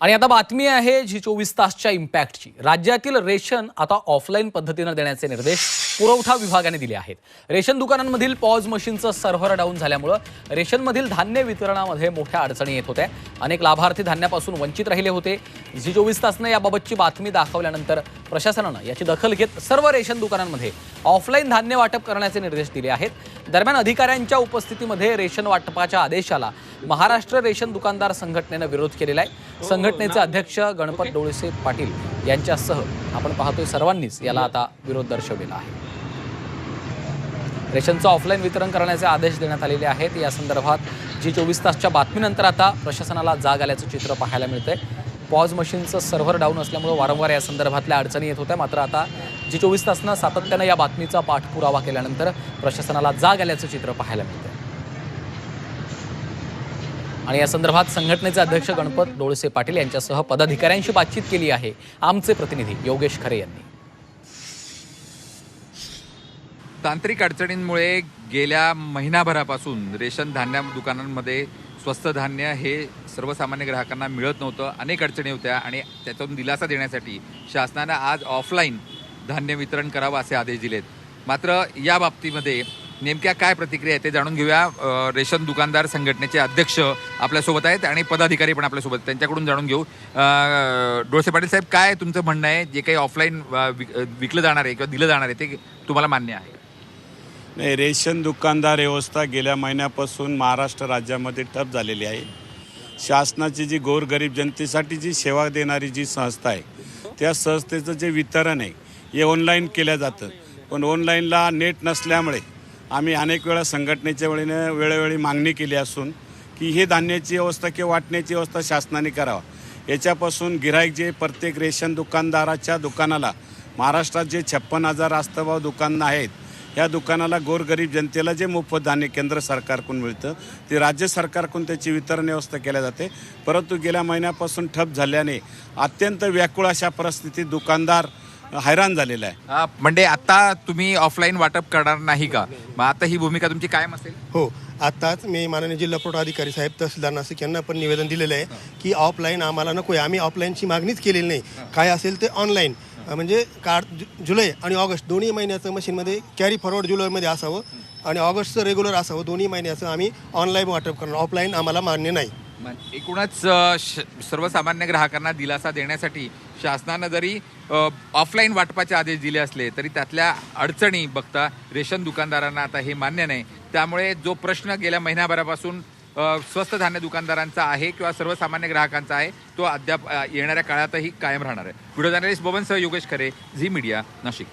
आणि आता बातमी आहे जी चोवीस तासच्या इम्पॅक्टची. राज्यातील रेशन आता ऑफलाईन पद्धतीनं देण्याचे निर्देश पुरवठा विभागाने दिले आहेत. रेशन दुकानांमधील पॉज मशीनचं सर्व्हर डाऊन झाल्यामुळं रेशनमधील धान्य वितरणामध्ये मोठ्या अडचणी येत होत्या. अनेक लाभार्थी धान्यापासून वंचित राहिले होते. जी चोवीस तासनं याबाबतची बातमी दाखवल्यानंतर प्रशासनानं याची दखल घेत सर्व रेशन दुकानांमध्ये ऑफलाईन धान्य वाटप करण्याचे निर्देश दिले आहेत. दरम्यान अधिकाऱ्यांच्या उपस्थितीमध्ये रेशन वाटपाच्या आदेशाला महाराष्ट्र रेशन दुकानदार संघटनेनं विरोध केलेला आहे. संघटनेचे अध्यक्ष गणपत डोळसे पाटील यांच्यासह आपण पाहतोय सर्वांनीच याला आता विरोध दर्शवलेला आहे. रेशनचं ऑफलाईन वितरण करण्याचे आदेश देण्यात आलेले आहेत. या संदर्भात जी चोवीस तासच्या बातमीनंतर आता प्रशासनाला जाग आल्याचं चित्र पाहायला मिळतंय. पॉज मशीनचं सर्व्हर डाऊन असल्यामुळे वारंवार या संदर्भातल्या अडचणी येत होत्या. मात्र आता जी चोवीस तासनं सातत्यानं या बातमीचा पाठपुरावा केल्यानंतर प्रशासनाला जाग आल्याचं चित्र पाहायला मिळतं आणि या संदर्भात संघटनेचे अध्यक्ष गणपत डोळसे पाटील यांच्यासह पदाधिकाऱ्यांशी बातचीत केली आहे. आमचे प्रतिनिधी योगेश खरे यांनी. तांत्रिक अडचणींमुळे गेल्या महिनाभरापासून रेशन धान्य दुकानांमध्ये स्वस्त धान्य हे सर्वसामान्य ग्राहकांना मिळत नव्हतं. अनेक अडचणी होत्या आणि त्याच्यातून दिलासा देण्यासाठी शासनानं आज ऑफलाईन धान्य वितरण करावं असे आदेश दिलेत. मात्र या बाबतीमध्ये नेमक्या काय प्रतिक्रिया आहे ते जाणून घेऊया. रेशन दुकानदार संघटनेचे अध्यक्ष आपल्यासोबत आहेत आणि पदाधिकारी पण आपल्यासोबत त्यांच्याकडून जाणून घेऊ. डोळसे पाटील साहेब काय तुमचं म्हणणं आहे? जे काही ऑफलाईन विकलं जाणार आहे किंवा दिलं जाणार आहे ते तुम्हाला मान्य आहे? नाही रेशन दुकानदार व्यवस्था गेल्या महिन्यापासून महाराष्ट्र राज्यामध्ये ठप झालेली आहे. शासनाची जी गोरगरीब जनतेसाठी जी सेवा देणारी जी संस्था आहे त्या संस्थेचं जे वितरण आहे हे ऑनलाईन केलं जातं. पण ऑनलाईनला नेट नसल्यामुळे आम्ही अनेक वेळा संघटनेच्या वेळेनं वेळोवेळी मागणी केली असून की हे धान्याची व्यवस्था किंवा वाटण्याची व्यवस्था शासनाने करावा. याच्यापासून गिराईक जे प्रत्येक रेशन दुकानदाराच्या दुकानाला महाराष्ट्रात जे छप्पन हजार रास्तभाव दुकानं आहेत या दुकानाला गोरगरीब जनतेला जे मोफत धान्य केंद्र सरकारकडून मिळतं ते राज्य सरकारकडून त्याची वितरण व्यवस्था केल्या जाते. परंतु गेल्या महिन्यापासून ठप झाल्याने अत्यंत व्याकुळ अशा परिस्थितीत दुकानदार हैराण झालेला आहे. अ, म्हणजे आता तुम्ही ऑफलाईन वाटप करणार नाही का? मग आता ही भूमिका तुमची कायम असेल? हो आत्ताच मी माननीय जिल्हा पुरवठा अधिकारी साहेब तहसीलदार नाशिक यांना पण निवेदन दिलेलं आहे की ऑफलाईन आम्हाला नको आहे. आम्ही ऑफलाईनची मागणीच केलेली नाही. काय असेल ते ऑनलाईन म्हणजे कार्ड जु- जुलै आणि ऑगस्ट दोन्ही महिन्याचं मशीनमध्ये कॅरी फॉरवर्ड जुलैमध्ये असावं आणि ऑगस्टचं रेग्युलर असावं. दोन्ही महिन्याचं आम्ही ऑनलाईन वाटप करणार. ऑफलाईन आम्हाला मान्य नाही. एकूणच श- सर्वसामान्य ग्राहकांना दिलासा देण्यासाठी शासनानं जरी ऑफलाईन वाटपाचे आदेश दिले असले तरी त्यातल्या अडचणी बघता रेशन दुकानदारांना आता हे मान्य नाही. त्यामुळे जो प्रश्न गेल्या महिनाभरापासून स्वस्त धान्य दुकानदारांचा आहे किंवा सर्वसामान्य ग्राहकांचा आहे तो अद्याप येणाऱ्या काळातही कायम राहणार आहे. व्हिडिओ जर्नलिस्ट बबनसह योगेश खरे झी मीडिया नाशिक.